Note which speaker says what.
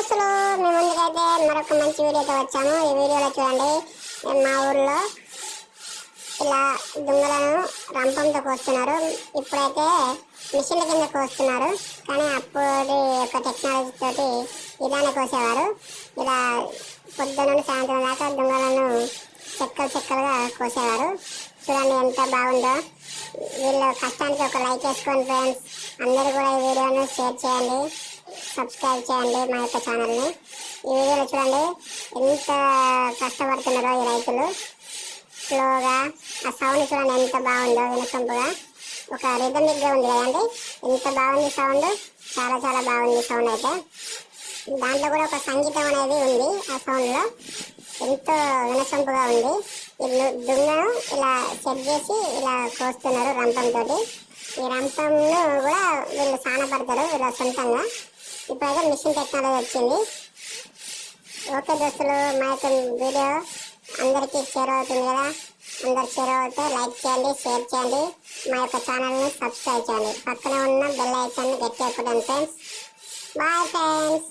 Speaker 1: దోస్తులు మీ ముందుకైతే మరొక మంచి వీడియోతో వచ్చాము. ఈ వీడియోలో చూడండి మా ఊర్లో ఇలా దుంగలను రంపంతో కోస్తున్నారు. ఇప్పుడైతే మిషన్ల కింద కోస్తున్నారు. కానీ అప్పుడు ఒక టెక్నాలజీ తోటి ఇలానే కోసేవారు. ఇలా పొద్దున్న సాయంత్రం దాకా దుంగలను చెక్కలు చెక్కలుగా కోసేవారు. చూడండి ఎంత బాగుందో. వీళ్ళ కష్టానికి ఒక లైక్ వేసుకోండి ఫ్రెండ్స్ అందరూ కూడా ఈ వీడియోను షేర్ చేయండి. సబ్స్క్రైబ్ చేయండి మా యొక్క ఛానల్ని. ఈ వీడియోలో చూడండి ఎంత కష్టపడుతున్నారో ఈ రైతులు. స్లోగా ఆ సౌండ్ చూడండి ఎంత బాగుందో వినసొంపుగా. ఒక రిథమిక్గా ఉంది కదండి ఎంత బాగుంది సౌండ్ చాలా చాలా బాగుంది సౌండ్ అయితే. దాంట్లో కూడా ఒక సంగీతం అనేది ఉంది ఆ సౌండ్లో ఎంతో వినసొంపుగా ఉంది. వీళ్ళు దుంగను ఇలా సెట్ చేసి ఇలా కోస్తున్నారు రంపంతో ఈ రంపంను కూడా వీళ్ళు సానపడతారు వీళ్ళ సొంతంగా. ఇప్పుడైతే మిషన్ టెక్నాలజీ వచ్చింది. ఓకే దోస్తులు మా యొక్క వీడియో అందరికీ షేర్ అవుతుంది కదా? అందరు షేర్ అవుతే లైక్ చేయండి షేర్ చేయండి. మా యొక్క ఛానల్ని సబ్స్క్రైబ్ చేయండి. పక్కనే ఉన్న బెల్ ఐకాన్ని గట్టిగా కొట్టండి ఫ్రెండ్స్. Bye friends.